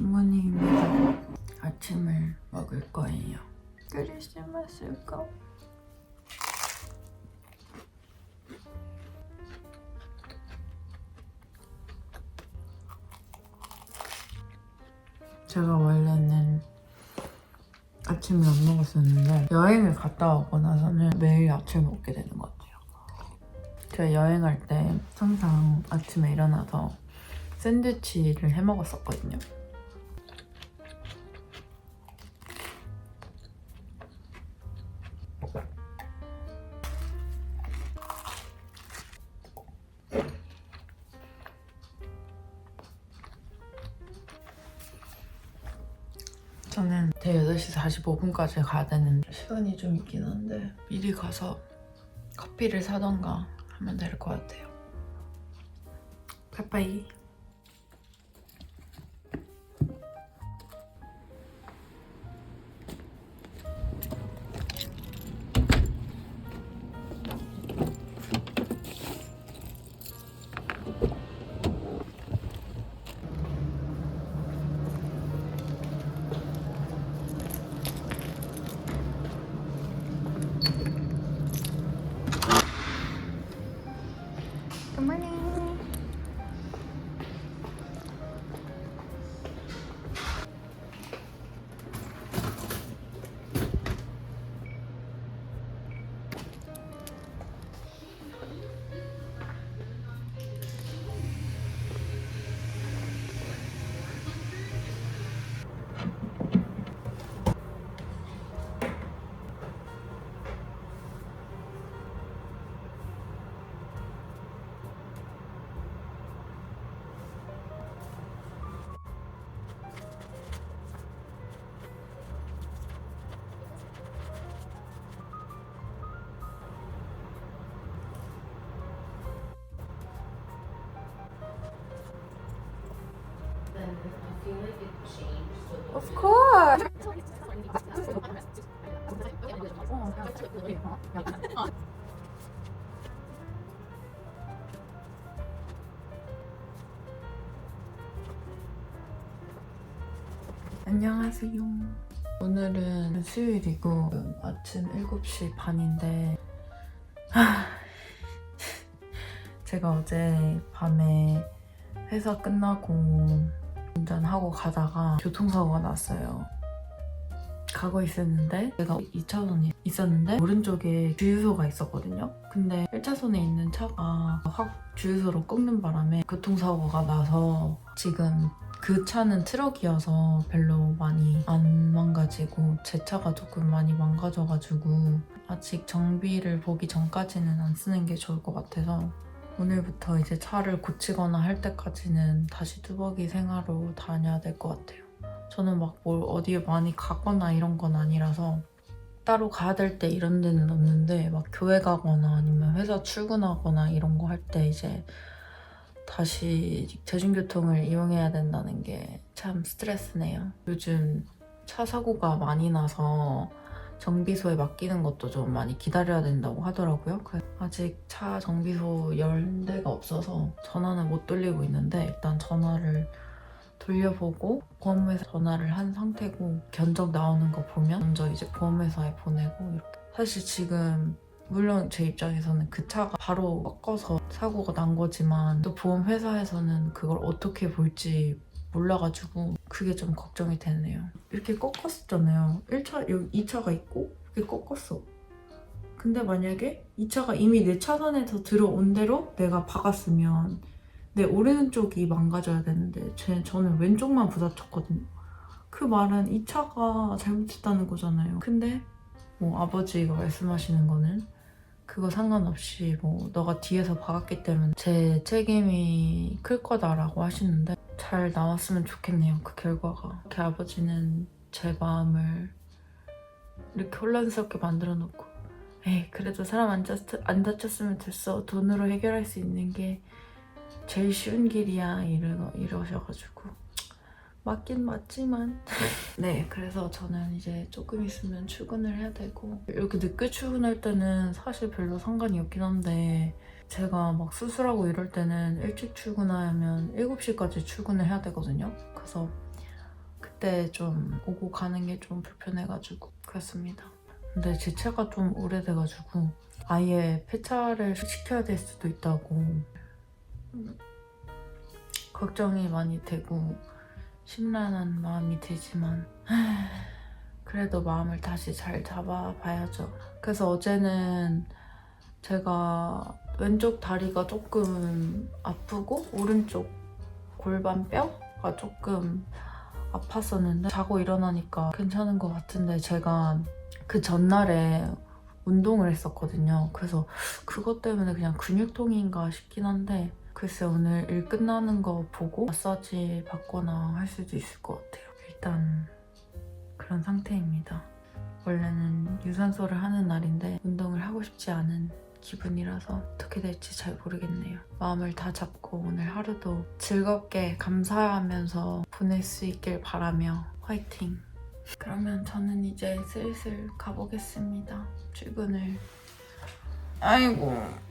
부모님이랑 아침을 먹을 거예요. 크리스마스가 제가 원래는 아침을 안 먹었었는데 여행을 갔다 오고 나서는 매일 아침을 먹게 되는 것 같아요. 제가 여행할 때 항상 아침에 일어나서 샌드위치를 해 먹었었거든요. 저는 대 8시 45분까지 가야 되는데 시간이 좀 있긴 한데 미리 가서 커피를 사던가 하면 될 것 같아요. 빠빠이. Of course. 안녕하세요. 오늘은 수요일이고 아침 7시 반인데 하, 제가 어제 밤에 회사 끝나고 운전하고 가다가 교통사고가 났어요. 가고 있었는데 내가 2차선이 있었는데 오른쪽에 주유소가 있었거든요. 근데 1차선에 있는 차가 확 주유소로 꺾는 바람에 교통사고가 나서 지금 그 차는 트럭이어서 별로 많이 안 망가지고 제 차가 조금 많이 망가져가지고 아직 정비를 보기 전까지는 안 쓰는 게 좋을 것 같아서 오늘부터 이제 차를 고치거나 할 때까지는 다시 뚜벅이 생활로 다녀야 될 것 같아요. 저는 막 뭘 어디에 많이 가거나 이런 건 아니라서 따로 가야 될 때 이런 데는 없는데 막 교회 가거나 아니면 회사 출근하거나 이런 거 할 때 이제 다시 대중교통을 이용해야 된다는 게 참 스트레스네요. 요즘 차 사고가 많이 나서 정비소에 맡기는 것도 좀 많이 기다려야 된다고 하더라고요. 그래서 아직 차 정비소 열 데가 없어서 전화는 못 돌리고 있는데 일단 전화를 돌려보고 보험회사 전화를 한 상태고 견적 나오는 거 보면 먼저 이제 보험회사에 보내고 이렇게 사실 지금 물론 제 입장에서는 그 차가 바로 꺾어서 사고가 난 거지만 또 보험회사에서는 그걸 어떻게 볼지 몰라가지고 그게 좀 걱정이 되네요. 이렇게 꺾었었잖아요. 1차, 여기 2차가 있고 이렇게 꺾었어. 근데 만약에 2차가 이미 내 차선에서 들어온 대로 내가 박았으면 내 오른쪽이 망가져야 되는데 제, 저는 왼쪽만 부딪혔거든요. 그 말은 2차가 잘못했다는 거잖아요. 근데 뭐 아버지가 말씀하시는 거는 그거 상관없이 뭐 너가 뒤에서 박았기 때문에 제 책임이 클 거다라고 하시는데 잘 나왔으면 좋겠네요 그 결과가. 이렇게 아버지는 제 마음을 이렇게 혼란스럽게 만들어 놓고. 에이 그래도 사람 안, 다쳤, 안 다쳤으면 됐어. 돈으로 해결할 수 있는 게 제일 쉬운 길이야 이러, 이러셔가지고 맞긴 맞지만. 네 그래서 저는 이제 조금 있으면 출근을 해야 되고. 이렇게 늦게 출근할 때는 사실 별로 상관이 없긴 한데 제가 막 수술하고 이럴 때는 일찍 출근하면 7시까지 출근을 해야 되거든요. 그래서 그때 좀 오고 가는 게 좀 불편해가지고 그랬습니다. 근데 제 차가 좀 오래돼가지고 아예 폐차를 시켜야 될 수도 있다고. 걱정이 많이 되고 심란한 마음이 들지만 그래도 마음을 다시 잘 잡아봐야죠. 그래서 어제는 제가 왼쪽 다리가 조금 아프고 오른쪽 골반뼈가 조금 아팠었는데 자고 일어나니까 괜찮은 것 같은데 제가 그 전날에 운동을 했었거든요. 그래서 그것 때문에 그냥 근육통인가 싶긴 한데 글쎄 오늘 일 끝나는 거 보고 마사지 받거나 할 수도 있을 것 같아요. 일단 그런 상태입니다. 원래는 유산소를 하는 날인데 운동을 하고 싶지 않은 기분이라서 어떻게 될지 잘 모르겠네요. 마음을 다 잡고 오늘 하루도 즐겁게 감사하면서 보낼 수 있길 바라며 화이팅! 그러면 저는 이제 슬슬 가보겠습니다. 출근을. 아이고.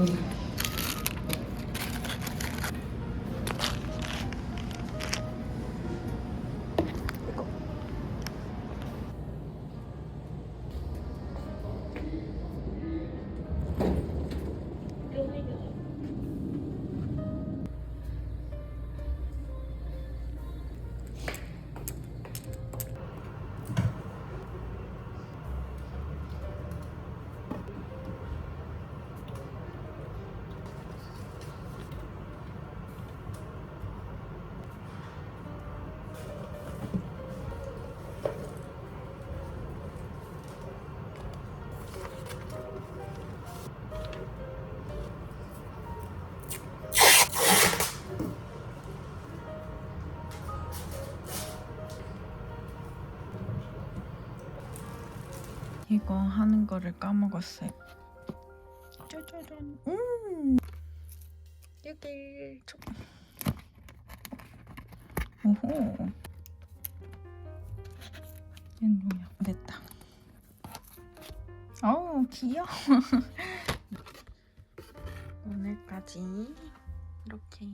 Дякую. 이거 하는 거를 까먹었어요. 짜자잔. 음. 여기 초. 오호. 얘는 뭐야? 됐다. 어우 귀여워. 오늘까지 이렇게.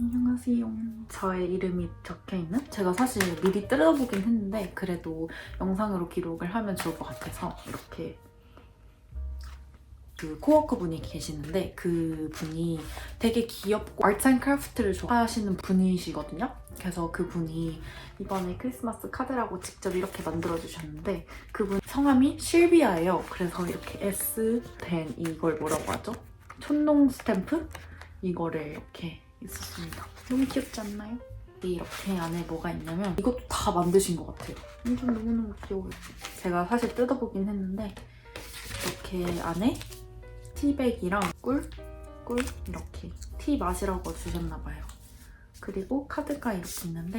안녕하세요. 저의 이름이 적혀 있는? 제가 사실 미리 뜯어보긴 했는데 그래도 영상으로 기록을 하면 좋을 것 같아서 이렇게 그 코워커 분이 계시는데 그 분이 되게 귀엽고 아트 앤 크래프트를 좋아하시는 분이시거든요. 그래서 그 분이 이번에 크리스마스 카드라고 직접 이렇게 만들어주셨는데 그분 성함이 실비아예요. 그래서 이렇게 S 된 이걸 뭐라고 하죠? 촌농 스탬프? 이거를 이렇게 있었습니다. 너무 귀엽지 않나요? 이렇게 안에 뭐가 있냐면 이것도 다 만드신 것 같아요. 완전 너무너무 귀여워요. 제가 사실 뜯어보긴 했는데 이렇게 안에 티백이랑 꿀, 꿀 이렇게 티 마시라고 주셨나봐요. 그리고 카드가 이렇게 있는데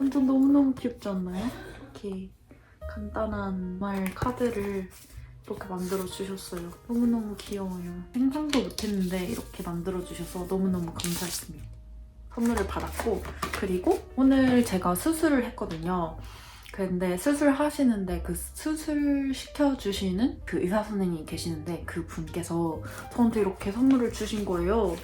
완전 너무너무 귀엽지 않나요? 이렇게 간단한 말 카드를 이렇게 만들어 주셨어요. 너무너무 귀여워요. 생각도 못했는데 이렇게 만들어 주셔서 너무너무 감사했습니다. 선물을 받았고 그리고 오늘 제가 수술을 했거든요. 근데 수술하시는데 그 수술 시켜주시는 그 의사 선생님이 계시는데 그 분께서 저한테 이렇게 선물을 주신 거예요.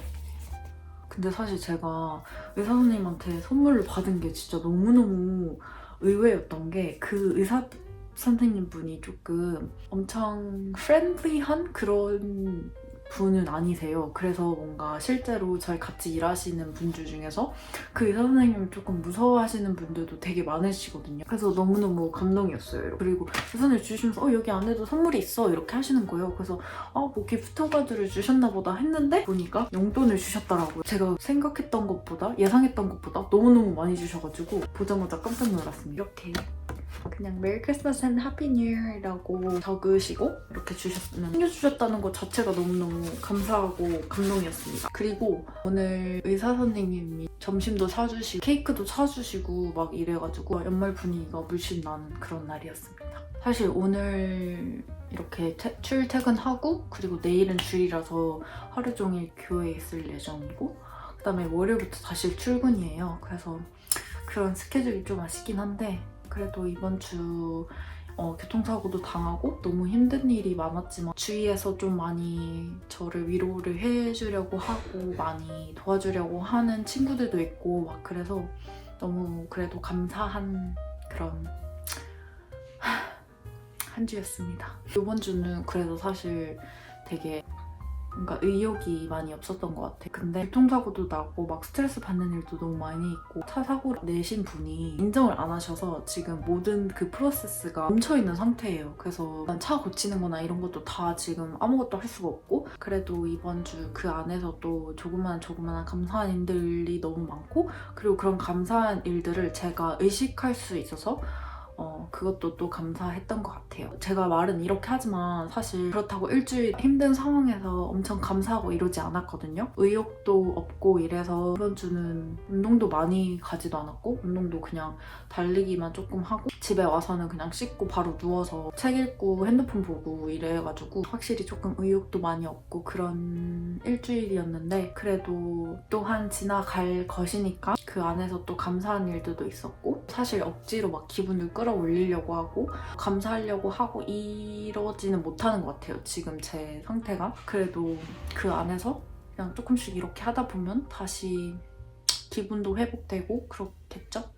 근데 사실 제가 의사 선생님한테 선물을 받은 게 진짜 너무너무 의외였던 게 그 의사 선생님 분이 조금 엄청 프렌들리한 그런 분은 아니세요. 그래서 뭔가 실제로 저희 같이 일하시는 분들 중에서 그 의사 선생님을 조금 무서워하시는 분들도 되게 많으시거든요. 그래서 너무너무 감동이었어요. 그리고 의사 선생님 주시면서 어 여기 안에도 선물이 있어 이렇게 하시는 거예요. 그래서 아뭐 기프트 카드를 주셨나 보다 했는데 보니까 용돈을 주셨더라고요. 제가 생각했던 것보다 예상했던 것보다 너무너무 많이 주셔가지고 보자마자 깜짝 놀랐습니다. 이렇게 그냥 메리 크리스마스 앤 해피 뉴 이어라고 적으시고 이렇게 주셨으면 챙겨주셨다는 것 자체가 너무너무 감사하고 감동이었습니다. 그리고 오늘 의사 선생님이 점심도 사주시고 케이크도 사주시고 막 이래가지고 연말 분위기가 물씬 나는 그런 날이었습니다. 사실 오늘 이렇게 퇴- 출퇴근하고 그리고 내일은 주일이라서 하루 종일 교회에 있을 예정이고 그다음에 월요일부터 다시 출근이에요. 그래서 그런 스케줄이 좀 아쉽긴 한데 그래도 이번 주 어, 교통사고도 당하고 너무 힘든 일이 많았지만 주위에서 좀 많이 저를 위로를 해주려고 하고 많이 도와주려고 하는 친구들도 있고 막 그래서 너무 그래도 감사한 그런 한 주였습니다. 이번 주는 그래도 사실 되게 뭔가 의욕이 많이 없었던 것 같아. 근데 교통사고도 나고 막 스트레스 받는 일도 너무 많이 있고 차 사고 내신 분이 인정을 안 하셔서 지금 모든 그 프로세스가 멈춰 있는 상태예요. 그래서 난 차 고치는 거나 이런 것도 다 지금 아무것도 할 수가 없고 그래도 이번 주 그 안에서 또 조그만 조그만한 감사한 일들이 너무 많고 그리고 그런 감사한 일들을 제가 의식할 수 있어서 어, 그것도 또 감사했던 것 같아요. 제가 말은 이렇게 하지만 사실 그렇다고 일주일 힘든 상황에서 엄청 감사하고 이러지 않았거든요. 의욕도 없고 이래서 이번 주는 운동도 많이 가지도 않았고 운동도 그냥 달리기만 조금 하고 집에 와서는 그냥 씻고 바로 누워서 책 읽고 핸드폰 보고 이래가지고 확실히 조금 의욕도 많이 없고 그런 일주일이었는데 그래도 또한 지나갈 것이니까 그 안에서 또 감사한 일들도 있었고 사실 억지로 막 기분을 끌어올리려고 하고 감사하려고 하고 이러지는 못하는 것 같아요 지금 제 상태가 그래도 그 안에서 그냥 조금씩 이렇게 하다 보면 다시 기분도 회복되고 그렇겠죠?